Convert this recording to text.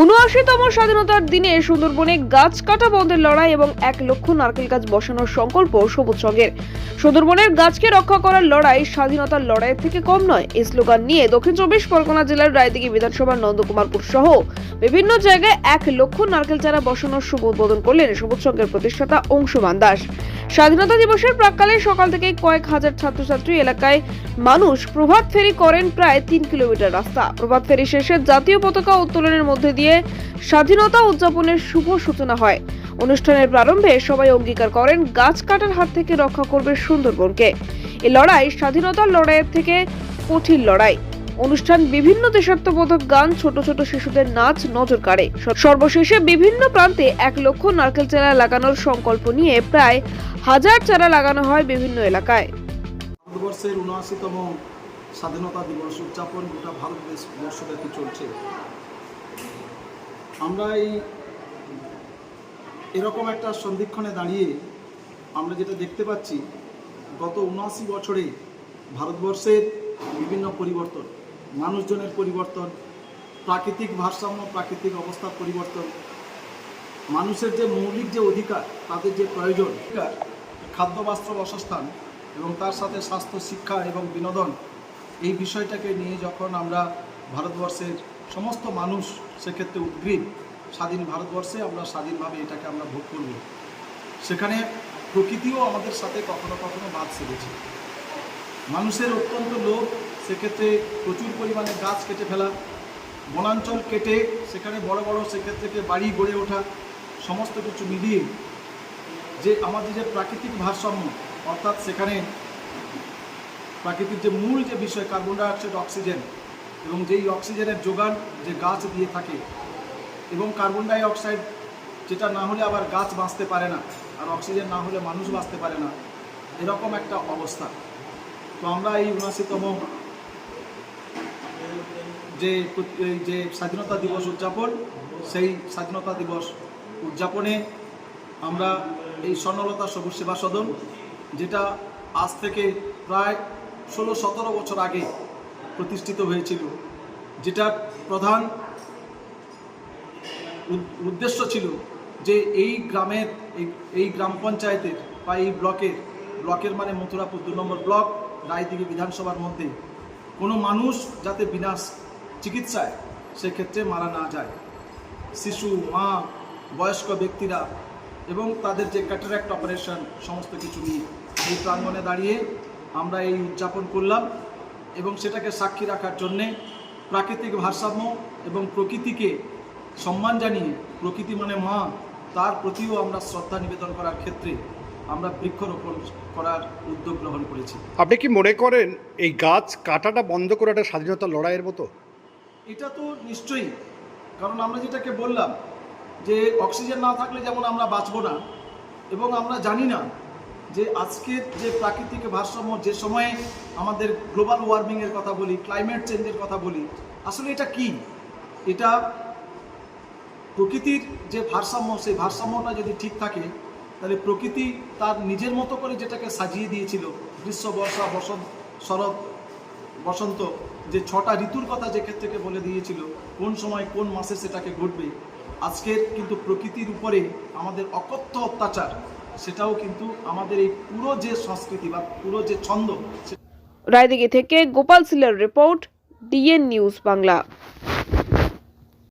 উনআশিতম স্বাধীনতার দিনে সুন্দরবনে গাছ কাটা বন্ধের লড়াই এবং এক লক্ষ নারকেল গাছ বসানোর সংকল্প সবুজ সঙ্গের সুন্দরবনের গাছকে রক্ষা করার লড়াই স্বাধীনতার লড়াই থেকে কম নয়। এই স্লোগান নিয়ে দক্ষিণ চব্বিশ পরগনা জেলার রায়দিঘি বিধানসভার নন্দকুমারপুর সহ বিভিন্ন জায়গায় এক লক্ষ নারকেল চারা বসানোর শুভ উদ্বোধন করলেন সবুজ সংঘের প্রতিষ্ঠাতা অংশুমান দাস। স্বাধীনতা দিবসের প্রাককালে সকাল থেকে কয়েক হাজার ছাত্রছাত্রী এলাকায় মানুষ প্রভাত ফেরি করেন প্রায় তিন কিলোমিটার রাস্তা। প্রভাত ফেরি শেষে জাতীয় পতাকা উত্তোলনের মধ্যে দিয়ে স্বাধীনতা উদযাপনের শুভ সূচনা হয়। অনুষ্ঠানের প্রারম্ভে সবাই অঙ্গীকার করেন, গাছ কাটার হাত থেকে রক্ষা করবে সুন্দরবনকে। এ লড়াই স্বাধীনতার লড়াইয়ের থেকে কঠিন লড়াই। অনুষ্ঠান বিভিন্ন দেশাত্মবোধক গান, ছোট ছোট শিশুদের নাচ নজর কাড়ে। সর্বশেষে বিভিন্ন প্রান্তে এক লক্ষ নারকেল চারা লাগানোর সংকল্প নিয়ে প্রায় হাজার চারা লাগানো হয় বিভিন্ন এলাকায়। ভারতবর্ষের উনআশিতম স্বাধীনতা দিবস উদযাপন গোটা ভারতদেশ বর্ষব্যাপী চলছে। আমরা এই এরকম একটা সন্ধিক্ষণে দাঁড়িয়ে আমরা যেটা দেখতে পাচ্ছি, গত উনআশি বছরে ভারতবর্ষের বিভিন্ন পরিবর্তন, মানুষজনের পরিবর্তন, প্রাকৃতিক ভারসাম্য, প্রাকৃতিক অবস্থার পরিবর্তন, মানুষের যে মৌলিক যে অধিকার, তাদের যে প্রয়োজন, খাদ্য, বস্ত্র, বাসস্থান এবং তার সাথে স্বাস্থ্য, শিক্ষা এবং বিনোদন, এই বিষয়টাকে নিয়ে যখন আমরা ভারতবর্ষের সমস্ত মানুষ সেক্ষেত্রে উদ্গ্রীব স্বাধীন ভারতবর্ষে আমরা স্বাধীনভাবে এটাকে আমরা ভোগ করব। সেখানে প্রকৃতিও আমাদের সাথে কখনো কখনো বাদ সেরেছে। মানুষের অত্যন্ত লোভ, সেক্ষেত্রে প্রচুর পরিমাণে গাছ কেটে ফেলা, বনাঞ্চল কেটে সেখানে বড় বড় সেক্ষেত্রে বাড়ি গড়ে ওঠা, সমস্ত কিছু মিলিয়ে যে আমাদের যে প্রাকৃতিক ভারসাম্য, অর্থাৎ সেখানে প্রাকৃতিক যে মূল যে বিষয়, কার্বন ডাইঅক্সাইড, অক্সিজেন এবং যেই অক্সিজেনের যোগান যে গাছ দিয়ে থাকে এবং কার্বন ডাই অক্সাইড যেটা না হলে আবার গাছ বাঁচতে পারে না আর অক্সিজেন না হলে মানুষ বাঁচতে পারে না, এরকম একটা অবস্থা। তো আমরা এই উনআশিতম যে এই যে স্বাধীনতা দিবস উদযাপন, সেই স্বাধীনতা দিবস উদযাপনে আমরা এই স্বর্ণলতা সবুজ সেবা সদন, যেটা আজ থেকে প্রায় ষোলো সতেরো বছর আগে প্রতিষ্ঠিত হয়েছিল যেটার প্রধান উদ- উদ্দেশ্য ছিল যে এই গ্রামের, এই- গ্রাম পঞ্চায়েতের বা এই ব্লকের ব্লকের মানে মথুরাপুর দু নম্বর ব্লক, রায়দিঘি বিধানসভার মধ্যে কোনো মানুষ যাতে বিনা চিকিৎসায় সেক্ষেত্রে মারা না যায়। শিশু, মা, বয়স্ক ব্যক্তিরা এবং তাদের যে ক্যাটারাক্ট অপারেশন সমস্ত কিছু নিয়ে এই প্রাঙ্গণে দাঁড়িয়ে আমরা এই উদযাপন করলাম। এবং সেটাকে সাক্ষী রাখার জন্যে প্রাকৃতিক ভারসাম্য এবং প্রকৃতিকে সম্মান জানিয়ে প্রকৃতি মানে মা তার প্রতিও আমরা শ্রদ্ধা নিবেদন করার ক্ষেত্রে আমরা বৃক্ষরোপণ করার উদ্যোগ গ্রহণ করেছি। আপনি কি মনে করেন এই গাছ কাটাটা বন্ধ করে একটা স্বাধীনতা লড়াইয়ের মতো? এটা তো নিশ্চয়ই কারণ আমরা যেটাকে বললাম যে অক্সিজেন না থাকলে যেমন আমরা বাঁচবো না এবং আমরা জানি না যে আজকের যে প্রাকৃতিক ভারসাম্য, যে সময়ে আমাদের গ্লোবাল ওয়ার্মিংয়ের কথা বলি ক্লাইমেট চেঞ্জের কথা বলি, আসলে এটা কি? এটা প্রকৃতির যে ভারসাম্য, সেই ভারসাম্যটা যদি ঠিক থাকে, তাহলে প্রকৃতি তার নিজের মতো করে যেটাকে সাজিয়ে দিয়েছিল, গ্রীষ্ম, বর্ষা, বসন্ত, শরৎ, বসন্ত, যে ছটা ঋতুর কথা যে ক্ষেত্রে বলে দিয়েছিল, কোন সময় কোন মাসে সেটাকে ঘটবে, আজকের কিন্তু প্রকৃতির উপরে আমাদের অকথ্য অত্যাচার সেটাও কিন্তু আমাদের এই পুরো যে সংস্কৃতি বা পুরো যে ছন্দ রায়দিঘি থেকে গোপাল সিলের রিপোর্ট, ডিএন নিউজ বাংলা।